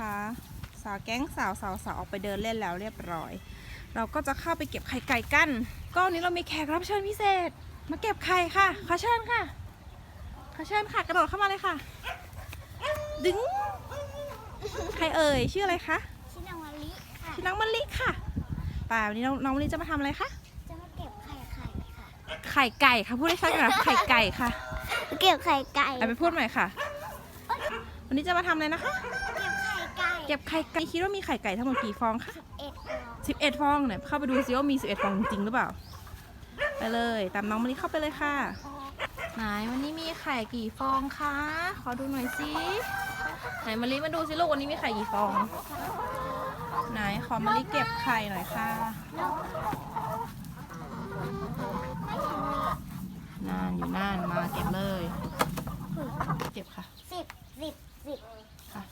สาวแก๊งสาวสาวสาวออกไปเดินเล่นแล้วเรียบร้อย เราก็จะเข้าไปเก็บไข่ไก่กัน ก็วันนี้เรามีแขกรับเชิญพิเศษ มาเก็บไข่ค่ะ ขอเชิญค่ะ ขอเชิญค่ะ กระโดดเข้ามาเลยค่ะ ดึง ใครเอ่ย ชื่ออะไรคะชินาวาลิค่ะ ชื่อน้องมะลิค่ะป่าวันนี้น้องน้องมะลิจะมาทำอะไรคะ จะมาเก็บไข่ไข่ค่ะ ไข่ไก่ค่ะ พูดได้ชัดกันนะไข่ไก่ค่ะเก็บไข่ไก่ เอาไปพูดใหม่ค่ะ วันนี้จะมาทำอะไรนะคะ เก็บไข่ไก่เก็บไข่ไก่คิดว่ามีไข่ไก่ทั้งหมดกี่ฟองคะเอ็ดฟอง11 ฟองเนี่ยเข้าไปดูซิว่ามี 11 ฟองจริงหรือเปล่า ไปเลย ตามน้องมะลิเข้าไปเลยค่ะไหนวันนี้มีไข่กี่ฟองคะ ขอดูหน่อยสิไหนมะลิมาดูสิลูกวันนี้มีไข่กี่ฟอง ไหนขอมะลิเก็บไข่หน่อยค่ะนานอยู่นานมาเก็บเลย เก็บค่ะ สิบสิบสิบ ค่ะ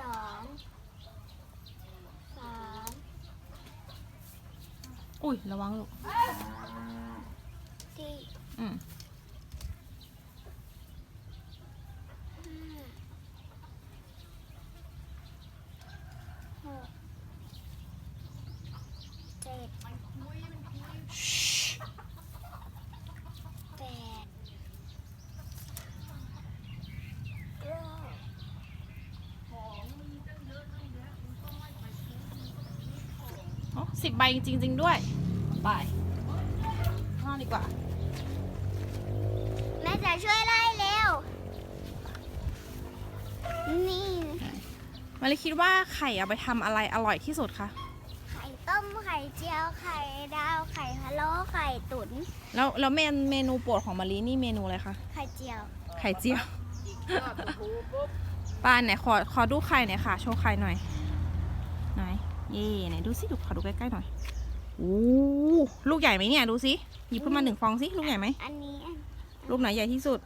สองสาม อุ้ยระวังลูกสี่อืม ห้าหกเจ็ดแปดเก้า อ๋อ สิบใบจริง ๆ ด้วย ไปข้างนอกดีกว่า แม่จะช่วยไล่เร็ว นี่มาเลยคิดว่าไข่เอาไปทำอะไรอร่อยที่สุดคะไข่ต้มไข่เจียวไข่ดาวไข่พะโล้ไข่ตุ๋นแล้วแล้วเมนเมนูโปรดของมารีนี่เมนูอะไรคะ ไข่เจียว ไข่เจียว ป้าไหนขอขอดูไข่หน่อยค่ะ โชว์ไข่หน่อย ไหน เย่ไหนดูสิดูขอดูใกล้ๆหน่อยโอ้ลูกใหญ่ไหมเนี่ยดูสิหยิบขึ้นมาหนึ่งฟองสิลูกใหญ่ไหมอันนี้อันลูกไหนใหญ่ที่สุด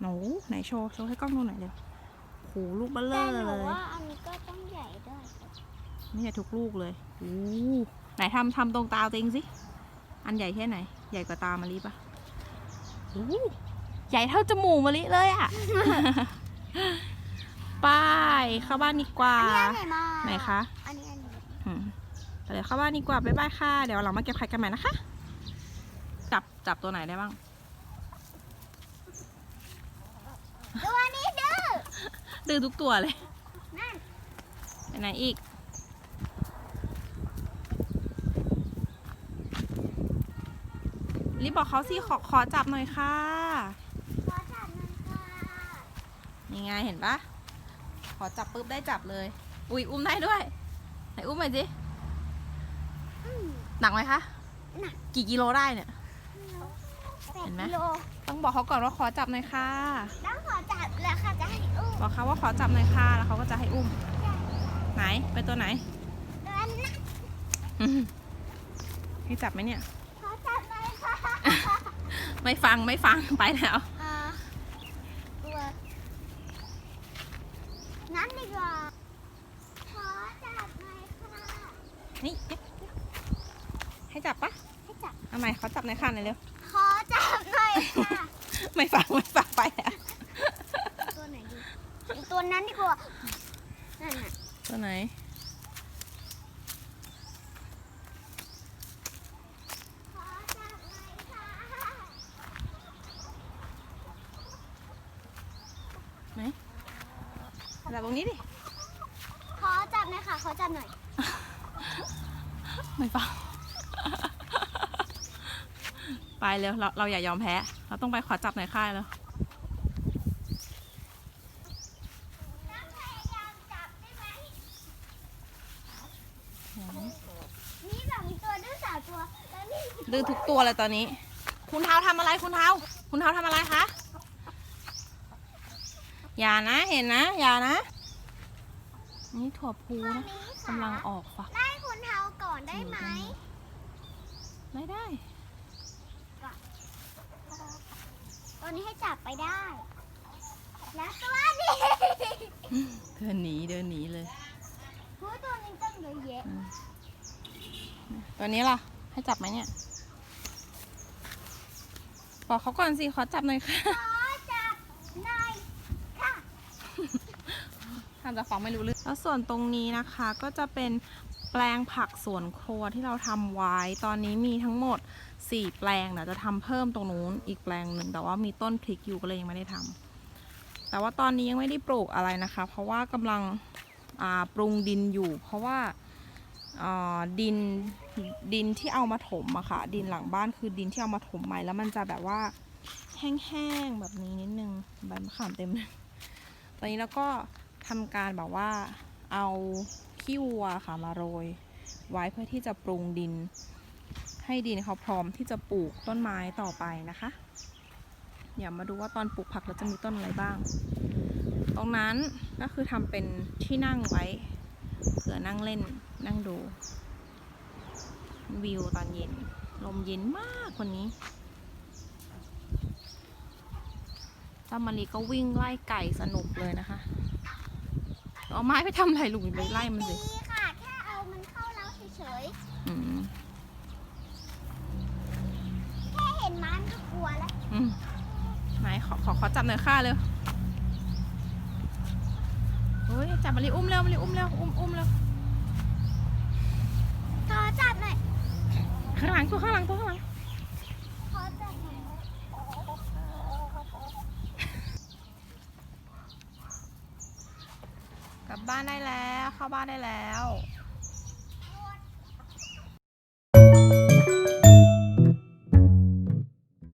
หนูไหนโชว์โชว์ให้กล้องดูหน่อยเดี๋ยวโหลูกเบลเลแต่อร์หนูเลยว่าอันนี้ก็ต้องใหญ่ด้วยไม่ใช่ทุกลูกเลยโอ้ไหนทำทำตรงตาตัวเองสิอันใหญ่แค่ไหน ใหญ่กว่าตามะลิปะโอ้ใหญ่เท่าจมูกมะลิเลยอะ ไป้ายเข้าบ้านดีกว่า อันนี้อันไหนมาไหนคะ อันนี้อันนี้อืมไปเลยเข้าบ้านดีกว่าบ๊ายบายค่ะ เดี๋ยวเรามาเก็บไข่กันใหม่นะคะ จับจับตัวไหนได้บ้าง ตัวนี้ดื้อดื้อทุกตัวเลยนั่นไปไหนอีก รีบบอกเขาสิขอขอจับหน่อยค่ะ ขอจับหน่อยค่ะยังไงเห็นปะ ขอจับปุ๊บได้จับเลย อุ้ยอุ้มได้ด้วย ไหนอุ้มหน่อยสิอืมหนักไหมคะ หนัก กี่กิโลได้เนี่ยแปดเห็นไหมกิโลต้องบอกเขาก่อนว่าขอจับหน่อยค่ะต้องขอจับแล้วค่ะจะให้อุ้มบอกเขาว่าขอจับหน่อยค่ะ แล้วเขาก็จะให้อุ้ม ไหนเป็นตัวไหนตัวนั้นอืมให้จับไหมเนี่ย ขอจับหน่อยค่ะ ไม่ฟังไม่ฟังไปแล้วอ่าตัวนั้นดีกว่า ขอจับหน่อยค่ะ นี่เอ๊ะให้ จับปะให้จับเอาใหม่ขอจับหน่อยค่ะหน่อยเร็วขอจับหน่อยค่ะ ไม่ฟังไม่ฟังไปแล้วตัวไหนดีอีกตัวนั้นดีกว่า นั่นน่ะตัวไหน ขอจับหน่อยค่ะจับตรงนี้ดิขอจับหน่อยค่ะ ขอจับหน่อย ไม่ฟัง ไปเร็วเราเราอย่ายอมแพ้ เราต้องไปขอจับหน่อยค่ายแล้วน้ำพยายามจับได้ไหมนี่แบบมีตัวดื้อสาวตัวแล้วนี่ดื้อทุกตัวเลยตอนนี้ คุณเท้าทำอะไรคุณเท้า คุณเท้าทำอะไรคะ อย่านะเห็นนะ อย่านะ นี่ถั่วพูตัวนะนี้กำลังออกฝักไล่คุณเทาก่อนได้ไหม ไม่ได้ ตั วนี้ให้จับไปได้แล้วตัวนี้เดินหนีเดินหนีเลย หูตัวนี้ต้องเยอะแยะตัวนี้ล่ะ ให้จับไหมเนี่ย บอกเขาก่อนสิ ขอจับหน่อยค่ะขอจับหน่อยค่ะทำจากฟังไม่รู้เรื่องแล้วส่วนตรงนี้นะคะก็จะเป็น แปลงผักสวนครัวที่เราทำไว้ ตอนนี้มีทั้งหมด 4 แปลงเดี๋ยวจะทำเพิ่มตรงนู้นอีกแปลงหนึ่งแต่ว่ามีต้นพริกอยู่ก็เลยยังไม่ได้ทำแต่ว่าตอนนี้ยังไม่ได้ปลูกอะไรนะคะ เพราะว่ากำลังปรุงดินอยู่ เพราะว่าดินดินที่เอามาถมอะค่ะ ดินหลังบ้านคือดินที่เอามาถมใหม่แล้วมันจะแบบว่าแห้งๆแบบนี้นิดนึงใบมะขามเต็มเลยตอนนี้เราก็ทำการแบบว่าเอา ขี้วัวค่ะมาโรย ไว้เพื่อที่จะปรุงดิน ให้ดินเขาพร้อมที่จะปลูกต้นไม้ต่อไปนะคะเดี๋ยวมาดูว่าตอนปลูกผักเราจะมีต้นอะไรบ้าง ตรงนั้นก็คือทำเป็นที่นั่งไว้เผื่อนั่งเล่นนั่งดูวิวตอนเย็น ลมเย็นมากวันนี้เจ้ามารีก็วิ่งไล่ไก่สนุกเลยนะคะ เอาไม้ไปทำอะไรลุงไปไล่มันสิตีค่ะ แค่เอามันเข้าเล้าเฉยอืมๆ แค่เห็นมันก็กลัวแล้ว อืมไหนขอขอขอจับหน่อยค่ะเร็วเฮ้ยจับมารีอุ้มเร็วมารีอุ้มเร็วอุ้มอุ้มเร็วขอจับหน่อยข้างหลังตัวข้างหลังตัวข้างหลัง ขอจับหน่อย กลับบ้านได้แล้ว เข้าบ้านได้แล้ว